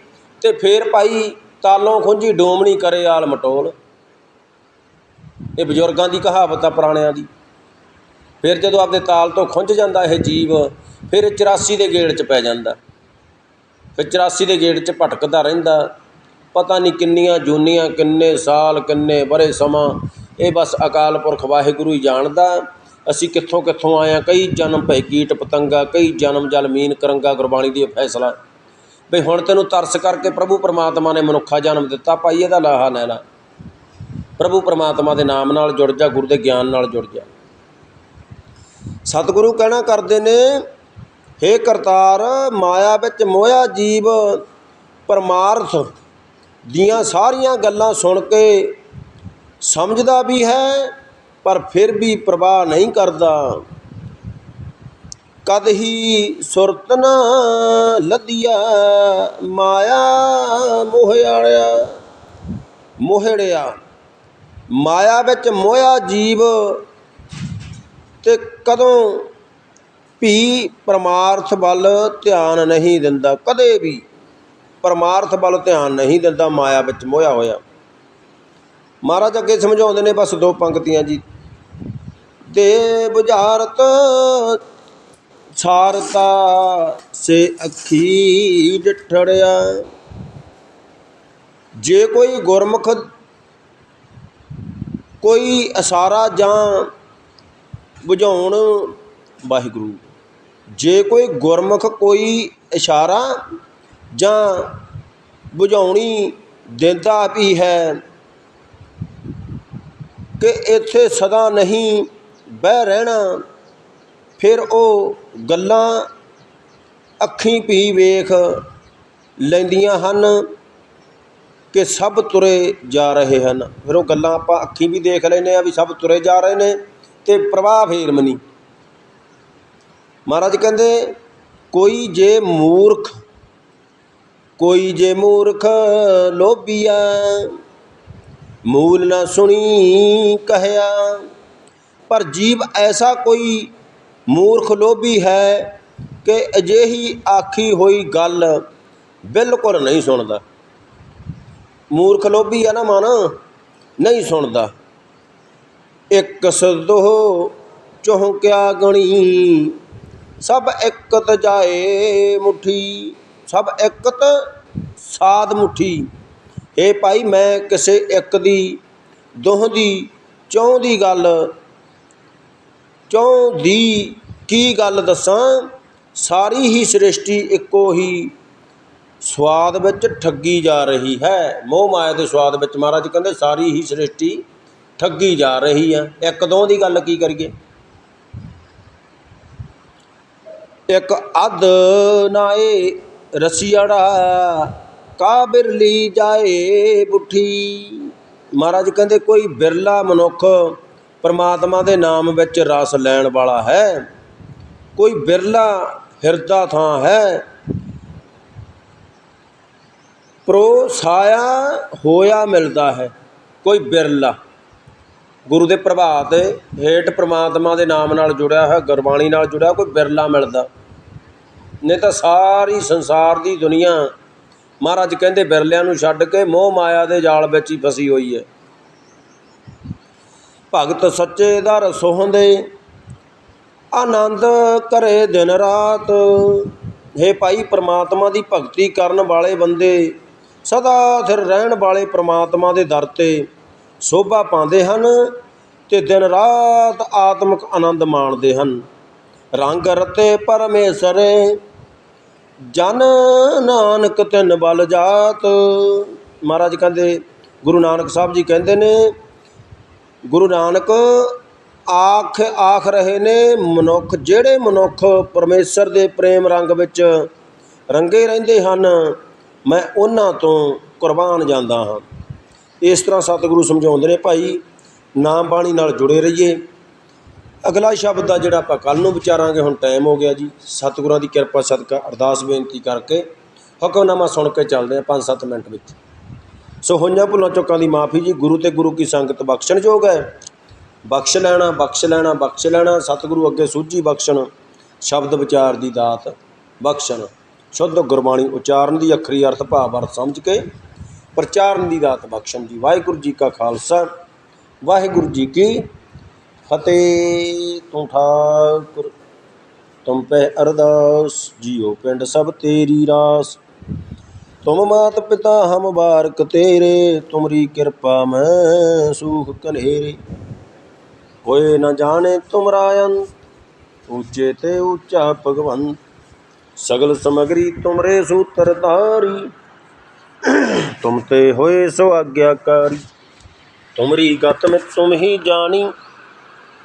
ਤੇ ਫੇਰ ਭਾਈ ਤਾਲੋਂ ਖੁੰਝੀ ਡੋਮਣੀ ਕਰੇ ਆਲ ਮਟੋਲ। ਇਹ ਬਜ਼ੁਰਗਾਂ ਦੀ ਕਹਾਵਤ ਆ ਪੁਰਾਣਿਆਂ ਦੀ। ਫਿਰ ਜਦੋਂ ਆਪਦੇ ਤਾਲ ਤੋਂ ਖੁੰਝ ਜਾਂਦਾ ਇਹ ਜੀਵ, ਫਿਰ 84 ਦੇ ਗੇੜ 'ਚ ਪੈ ਜਾਂਦਾ। 84 ਦੇ ਗੇੜ 'ਚ ਭਟਕਦਾ ਰਹਿੰਦਾ। ਪਤਾ ਨਹੀਂ ਕਿੰਨੀਆਂ ਜੂਨੀਆਂ, ਕਿੰਨੇ ਸਾਲ, ਕਿੰਨੇ ਬਰੇ ਸਮਾਂ, ਇਹ ਬਸ ਅਕਾਲ ਪੁਰਖ ਵਾਹਿਗੁਰੂ ਹੀ ਜਾਣਦਾ। ਅਸੀਂ ਕਿੱਥੋਂ ਕਿੱਥੋਂ ਆਏ ਹਾਂ, ਕਈ ਜਨਮ ਭੈ ਕੀਟ ਪਤੰਗਾ, ਕਈ ਜਨਮ ਜਲ ਮੀਨ ਕਰੰਗਾ ਗੁਰਬਾਣੀ ਦੀ ਇਹ ਫੈਸਲਾ। ਵੀ ਹੁਣ ਤੈਨੂੰ ਤਰਸ ਕਰਕੇ ਪ੍ਰਭੂ ਪਰਮਾਤਮਾ ਨੇ ਮਨੁੱਖਾ ਜਨਮ ਦਿੱਤਾ, ਭਾਈ ਇਹਦਾ ਲਾਹਾ ਲੈ ਲਾ। ਪ੍ਰਭੂ ਪਰਮਾਤਮਾ ਦੇ ਨਾਮ ਨਾਲ ਜੁੜ ਜਾ, ਗੁਰੂ ਦੇ ਗਿਆਨ ਨਾਲ ਜੁੜ ਜਾ। ਸਤਿਗੁਰੂ ਕਹਿਣਾ ਕਰਦੇ ਨੇ ਹੇ ਕਰਤਾਰ, ਮਾਇਆ ਵਿੱਚ ਮੋਇਆ ਜੀਵ ਪਰਮਾਰਥ ਦੀਆਂ ਸਾਰੀਆਂ ਗੱਲਾਂ ਸੁਣ ਕੇ ਸਮਝਦਾ ਵੀ ਹੈ, ਪਰ ਫਿਰ ਵੀ ਪ੍ਰਵਾਹ ਨਹੀਂ ਕਰਦਾ। ਕਦ ਹੀ ਸੁਰਤ ਨਾ ਮਾਇਆ ਮੋਹਿਆੜਿਆ ਮੋਹੜਿਆ। ਮਾਇਆ ਵਿੱਚ ਮੋਇਆ ਜੀਵ ਤੇ ਕਦੋਂ ਵੀ ਪਰਮਾਰਥ ਵੱਲ ਧਿਆਨ ਨਹੀਂ ਦਿੰਦਾ, ਕਦੇ ਵੀ ਪਰਮਾਰਥ ਵੱਲ ਧਿਆਨ ਨਹੀਂ ਦਿੰਦਾ, ਮਾਇਆ ਵਿੱਚ ਮੋਇਆ ਹੋਇਆ। ਮਹਾਰਾਜ ਅੱਗੇ ਸਮਝਾਉਂਦੇ ਨੇ, ਬਸ ਦੋ ਪੰਕਤੀਆਂ ਜੀ। ਦੇ ਬੁਝਾਰਤ, ਸਾਰਤਾ, ਸੇ ਅੱਖੀ ਡਿਠੜਿਆ ਜੇ ਕੋਈ ਗੁਰਮੁਖ, ਕੋਈ ਅਸ਼ਾਰਾ ਜਾਂ ਬੁਝਾਉਣ, ਵਾਹਿਗੁਰੂ। ਜੇ ਕੋਈ ਗੁਰਮੁਖ ਕੋਈ ਇਸ਼ਾਰਾ ਜਾਂ ਬੁਝਾਉਣੀ ਦਿੰਦਾ ਵੀ ਹੈ ਕਿ ਇੱਥੇ ਸਦਾ ਨਹੀਂ ਬਹਿ ਰਹਿਣਾ, ਫਿਰ ਉਹ ਗੱਲਾਂ ਅੱਖੀਂ ਵੀ ਵੇਖ ਲੈਂਦੀਆਂ ਹਨ ਕਿ ਸਭ ਤੁਰੇ ਜਾ ਰਹੇ ਹਨ। ਫਿਰ ਉਹ ਗੱਲਾਂ ਆਪਾਂ ਅੱਖੀਂ ਵੀ ਦੇਖ ਲੈਨੇ ਆ ਵੀ ਸਭ ਤੁਰੇ ਜਾ ਰਹੇ ਨੇ ਤੇ ਪ੍ਰਵਾਹ ਫੇਰ ਮਨੀ। ਮਹਾਰਾਜ ਕਹਿੰਦੇ, ਕੋਈ ਜੇ ਮੂਰਖ, ਕੋਈ ਜੇ ਮੂਰਖ ਲੋਭੀਆ, ਮੂਲ ਨਾ ਸੁਣੀ ਕਹਿਆ। ਪਰ ਜੀਵ ਐਸਾ ਕੋਈ ਮੂਰਖ ਲੋਭੀ ਹੈ ਕਿ ਅਜਿਹੀ ਆਖੀ ਹੋਈ ਗੱਲ ਬਿਲਕੁਲ ਨਹੀਂ ਸੁਣਦਾ। ਮੂਰਖ ਲੋਭੀ ਆ ਨਾ ਮਨ, ਨਹੀਂ ਸੁਣਦਾ। ਇੱਕ ਸਦੋ ਚੌਂਕਿਆ ਗਣੀ ਸਭ ਇਕਤ ਜਾਏ ਮੁਠੀ, ਸਭ ਇਕਤ ਸਾਧ ਮੁਠੀ। ਇਹ ਭਾਈ, ਮੈਂ ਕਿਸੇ ਇੱਕ ਦੀ, ਦੋਹ ਦੀ, ਚੌਂ ਦੀ ਗੱਲ, ਚੌਂ ਦੀ ਕੀ ਗੱਲ ਦੱਸਾਂ? ਸਾਰੀ ਹੀ ਸ੍ਰਿਸ਼ਟੀ ਇੱਕੋ ਹੀ, ਸਵਾਦ ਵਿੱਚ ਠੱਗੀ ਜਾ ਰਹੀ ਹੈ। ਮੋਹ ਮਾਇਆ ਦੇ ਸਵਾਦ ਵਿੱਚ ਮਹਾਰਾਜ ਕਹਿੰਦੇ, ਸਾਰੀ ਹੀ ਸ੍ਰਿਸ਼ਟੀ ਠੱਗੀ ਜਾ ਰਹੀ ਹੈ। ਇੱਕ ਦੋ ਦੀ ਗੱਲ ਕੀ ਕਰੀਏ? ਇੱਕ ਅਧ ਨਾਏ ਰਸੀੜਾ ਕਾ ਬਿਰਲੀ ਜਾਏ ਬੁੱਠੀ ਮਹਾਰਾਜ ਕਹਿੰਦੇ, ਕੋਈ ਬਿਰਲਾ ਮਨੁੱਖ ਪਰਮਾਤਮਾ ਦੇ ਨਾਮ ਵਿੱਚ ਰਸ ਲੈਣ ਵਾਲਾ ਹੈ। ਕੋਈ ਬਿਰਲਾ ਹਿਰਦਾ ਥਾਂ ਹੈ। ਪ੍ਰੋ ਸਾਇਆ ਹੋਇਆ ਮਿਲਦਾ ਹੈ, ਕੋਈ ਬਿਰਲਾ। ਗੁਰੂ ਦੇ ਪ੍ਰਭਾਤ ਹੇਠ ਪ੍ਰਮਾਤਮਾ ਦੇ ਨਾਮ ਨਾਲ ਜੁੜਿਆ ਹੋਇਆ, ਗੁਰਬਾਣੀ ਨਾਲ ਜੁੜਿਆ, ਕੋਈ ਬਿਰਲਾ ਮਿਲਦਾ। ਨਹੀਂ ਤਾਂ ਸਾਰੀ ਸੰਸਾਰ ਦੀ ਦੁਨੀਆ ਮਹਾਰਾਜ ਕਹਿੰਦੇ ਬਿਰਲਿਆਂ ਨੂੰ ਛੱਡ ਕੇ ਮੋਹ ਮਾਇਆ ਦੇ ਜਾਲ ਵਿੱਚ ਹੀ ਫਸੀ ਹੋਈ ਹੈ। ਭਗਤ ਸੱਚੇ ਦਰ ਸੋਹੰਦੇ, ਆਨੰਦ ਕਰੇ ਦਿਨ ਰਾਤ। हे ਭਾਈ ਪ੍ਰਮਾਤਮਾ ਦੀ ਭਗਤੀ ਕਰਨ ਵਾਲੇ ਬੰਦੇ, ਸਦਾ ਸਿਰ ਰਹਿਣ ਵਾਲੇ ਪ੍ਰਮਾਤਮਾ ਦੇ ਦਰ ਤੇ ਸੋਭਾ ਪਾਉਂਦੇ ਹਨ ਤੇ ਦਿਨ ਰਾਤ ਆਤਮਿਕ ਆਨੰਦ ਮਾਣਦੇ ਹਨ। ਰੰਗ ਰਤੇ ਪਰਮੇਸ਼ਰ ਜਨ ਨਾਨਕ ਤਿੰਨ ਬਲ ਜਾਤ। ਮਹਾਰਾਜ ਕਹਿੰਦੇ, ਗੁਰੂ ਨਾਨਕ ਸਾਹਿਬ ਜੀ ਕਹਿੰਦੇ ਨੇ, ਗੁਰੂ ਨਾਨਕ ਆਖ ਆਖ ਰਹੇ ਨੇ, ਮਨੁੱਖ ਜਿਹੜੇ ਮਨੁੱਖ ਪਰਮੇਸ਼ਰ ਦੇ ਪ੍ਰੇਮ ਰੰਗ ਵਿੱਚ ਰੰਗੇ ਰਹਿੰਦੇ ਹਨ, ਮੈਂ ਉਹਨਾਂ ਤੋਂ ਕੁਰਬਾਨ ਜਾਂਦਾ ਹਾਂ। ਇਸ ਤਰ੍ਹਾਂ ਸਤਿਗੁਰੂ ਸਮਝਾਉਂਦੇ ਨੇ, ਭਾਈ ਨਾਮ ਬਾਣੀ ਨਾਲ ਜੁੜੇ ਰਹੀਏ। ਅਗਲਾ ਸ਼ਬਦ ਆ ਜਿਹੜਾ ਆਪਾਂ ਕੱਲ੍ਹ ਨੂੰ ਵਿਚਾਰਾਂਗੇ, ਹੁਣ ਟਾਈਮ ਹੋ ਗਿਆ ਜੀ। ਸਤਿਗੁਰਾਂ ਦੀ ਕਿਰਪਾ, ਸਦਕਾ, ਅਰਦਾਸ ਬੇਨਤੀ ਕਰਕੇ ਹੁਕਮਨਾਮਾ ਸੁਣ ਕੇ ਚੱਲਦੇ ਆ 5-7 ਮਿੰਟ ਵਿੱਚ। ਸੋ ਹੋਈਆਂ ਭੁੱਲਾਂ ਚੁੱਕਾਂ ਦੀ ਮਾਫੀ ਜੀ, ਗੁਰੂ ਤੇ ਗੁਰੂ ਕੀ ਸੰਗਤ ਬਖਸ਼ਣਯੋਗ ਹੈ। ਬਖਸ਼ ਲੈਣਾ ਬਖਸ਼ ਲੈਣਾ ਬਖਸ਼ ਲੈਣਾ, ਸਤਿਗੁਰੂ ਅੱਗੇ ਸੂਝੀ ਬਖਸ਼ਣ, ਸ਼ਬਦ ਵਿਚਾਰ ਦੀ ਦਾਤ ਬਖਸ਼ਣ। ਸ਼ੁੱਧ ਗੁਰਬਾਣੀ ਉਚਾਰਨ ਦੀ ਅੱਖਰੀ ਅਰਥ ਭਾਵ ਅਰਥ ਸਮਝ ਕੇ ਪ੍ਰਚਾਰਨ ਦੀ ਦਾਤ ਬਖਸ਼ਣ ਜੀ। ਵਾਹਿਗੁਰੂ ਜੀ ਕਾ ਖਾਲਸਾ, ਵਾਹਿਗੁਰੂ ਜੀ ਕੀ ਫਤਿਹ, ਤੂੰ ਠਾਕੁਰ, ਤੁਮ ਪੈ ਅਰਦਾਸ, ਜੀਓ ਪਿੰਡ ਸਭ ਤੇਰੀ ਰਾਸ। ਤੁਮ ਮਾਤ ਪਿਤਾ ਹਮ ਬਾਰਕ ਤੇਰੇ, ਤੁਮਰੀ ਕਿਰਪਾ ਮੈਂ ਸੂਖ ਕਨੇਰੇ ਕੋਈ ਨਾ ਜਾਣੇ ਤੁਮਰਾ ਅੰਤ ਉੱਚੇ ਤੇ ਉੱਚਾ ਭਗਵੰਤ, ਸਗਲ ਸਮਗਰੀ ਤੁਮਰੇ ਸੂਤਰ ਧਾਰੀ। ਤੁਮ ਤੇ ਹੋਏ ਸੋ ਆਗਿਆਕਾਰੀ ਤੁਮਰੀ ਗਤ ਮੈਂ ਤੁਮ ਹੀ ਜਾਣੀ।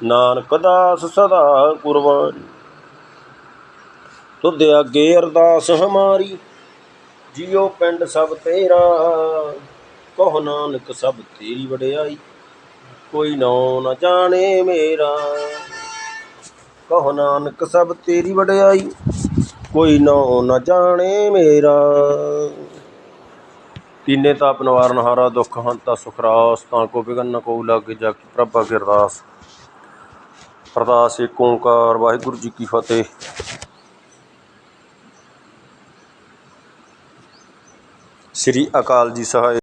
ਨਾਨਕ ਦਾਸ ਸਦਾ ਕੁਰਬਾਨੀ ਤੁਧ ਅੱਗੇ ਅਰਦਾਸ ਹਮਾਰੀ, ਜਿਉ ਪਿੰਡ ਸਭ ਤੇਰਾ, ਕਹੋ ਨਾਨਕ ਸਭ ਤੇਰੀ ਵਡਿਆਈ। ਕੋਈ ਨਾਉ ਨ ਜਾਣੇ ਮੇਰਾ, ਕਹੋ ਨਾਨਕ ਸਭ ਤੇਰੀ ਵਡਿਆਈ। ਕੋਈ ਨਾਉ ਨਾ ਜਾਣੇ ਮੇਰਾ। ਤੀਨੇ ਤਾਪ ਨਿਵਾਰਨ ਹਾਰਾ ਦੁਖ ਹੰਤਾ ਸੁਖ ਰਾਸ ਤਾਂ ਕੋ ਬਿਗਨ ਨ ਕੋ ਲਾਗੇ ਜਾ ਕੇ ਪ੍ਰਭਾ ਕੀ ਅਰਦਾਸ ਅਰਦਾਸ ਏਕ ਓੰਕਾਰ ਵਾਹਿਗੁਰੂ ਜੀ ਕੀ ਫਤਿਹ। ਸ੍ਰੀ ਅਕਾਲ ਜੀ ਸਹਾਇ